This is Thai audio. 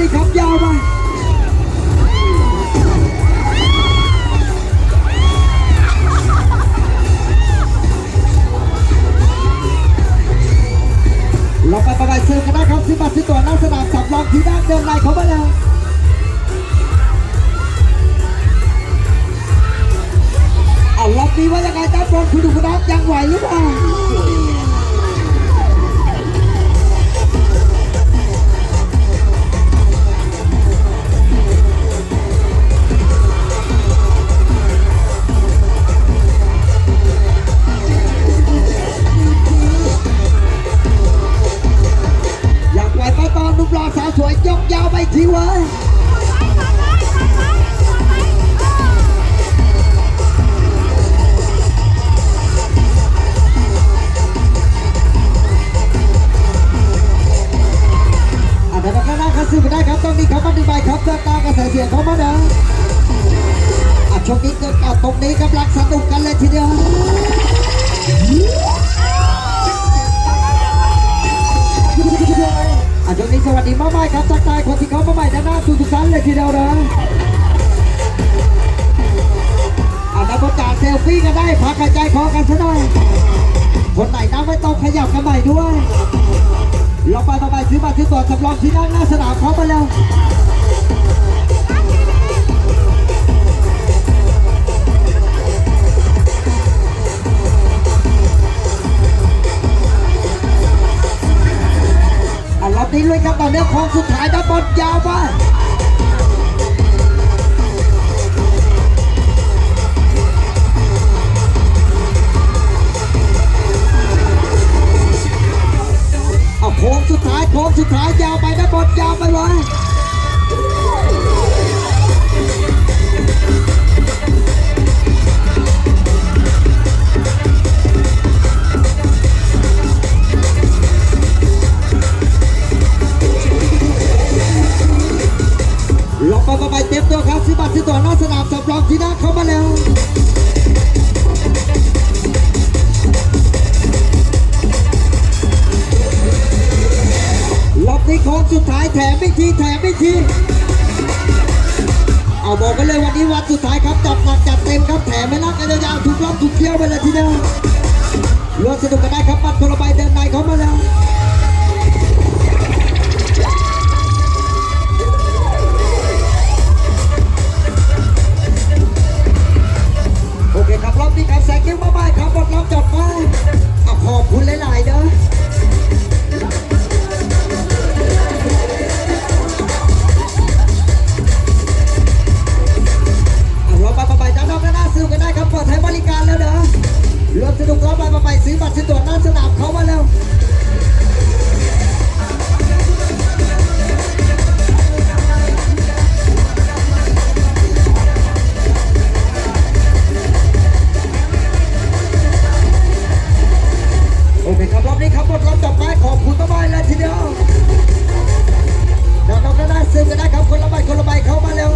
ดิครับยาวไปเราไปประกาศเชิญกันนะครับซื้อบัตรซื้ตัวหน้าสนามสับลองที่ด้านเดินในเขาไปแล้วเอาล็อบนี้ว่ายังไงด้านบนคุณดูคุณน้ำยังไหวหรือเปล่า ไปได้ครับต้องมีคำว่าหนึ่งใบครับเดินตามกระแสเสียงเขามาเด้ออะช่วงนี้เกิดอะตรงนี้กำลังสนุกกันเลยทีเดียวอาช่วงนี้สวัสดีมาใหม่ครับทักทายคนที่เขามาใหม่ด้านหน้าทุกทุกท่านเลยทีเดียวนะอานับประกาศเซลฟี่กันได้พักหายใจคอกันซะหน่อยคนไหนนั่งไม่ต้องขยับกันใหม่ด้วย เราไปต่อไปซื้อบัตรซื้อตั๋วสำรองที่นั่งหน้าสนามเขามาแล้วอะรอบนี้เลยครับตอนนี้ของสุดท้ายด้านบนยาวไป สุดท้ายยยาวไปด้านบนยาวไปเลย นี่โค้งสุดท้ายแถมไม่ทีแถมไม่ทีเอาบอกกันเลยวันนี้วันสุดท้ายครับจัดหนักจัดเต็มครับแถมไม่รักกันยาวๆทุกรอบทุกเที่ยวไปเลยทีเดียวรวมสนุกกันได้ครับบัตรคน รับรอบนี้ครับหมดรอบต่อไปขอบคุณมากๆเลยทีเดียวเดี๋ยอกดอกได้ซึมกันได้ครับคนละใบคนละใบเข้ามาแล้ว